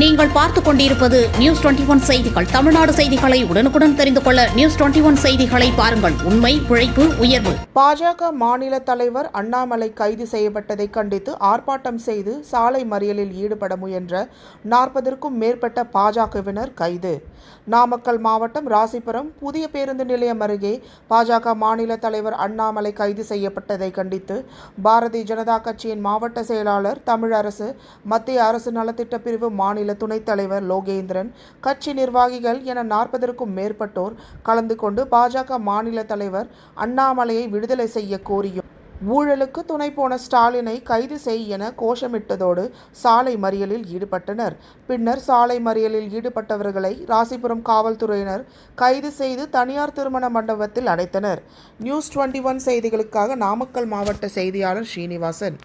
நீங்கள் பார்த்துக் கொண்டிருப்பது நியூஸ் டுவெண்டி ஒன் செய்திகள். தமிழ்நாடு செய்திகளை உடனுக்குடன் தெரிந்து கொள்ள நியூஸ் டுவெண்டி ஒன் செய்திகளை பாருங்கள். உண்மை உழைப்பு உயர்வு. பாஜக மாநில தலைவர் அண்ணாமலை கைது செய்யப்பட்டதை கண்டித்து ஆர்ப்பாட்டம் செய்து சாலை மறியலில் ஈடுபட முயன்ற நாற்பதற்கும் மேற்பட்ட பாஜகவினர் கைது. நாமக்கல் மாவட்டம் ராசிபுரம் புதிய பேருந்து நிலையம் அருகே பாஜக மாநில தலைவர் அண்ணாமலை கைது செய்யப்பட்டதை கண்டித்து பாரதிய ஜனதா கட்சியின் மாவட்ட செயலாளர் தமிழரசு மத்திய அரசு நலத்திட்ட பிரிவு மாநில துணைத் தலைவர் லோகேந்திரன் கட்சி நிர்வாகிகள் என நாற்பதற்கும் மேற்பட்டோர் கலந்து கொண்டு பாஜக மாநில தலைவர் அண்ணாமலையை விடுதலை செய்ய கோரியும். ஊழலுக்கு துணை போன ஸ்டாலினை கைது செய் என கோஷமிட்டதோடு சாலை மறியலில் ஈடுபட்டனர். பின்னர் சாலை மறியலில் ஈடுபட்டவர்களை ராசிபுரம் காவல்துறையினர் கைது செய்து தனியார் திருமண மண்டபத்தில் அடைத்தனர். நியூஸ் டுவெண்ட்டி ஒன் செய்திகளுக்காக நாமக்கல் மாவட்ட செய்தியாளர் ஸ்ரீனிவாசன்.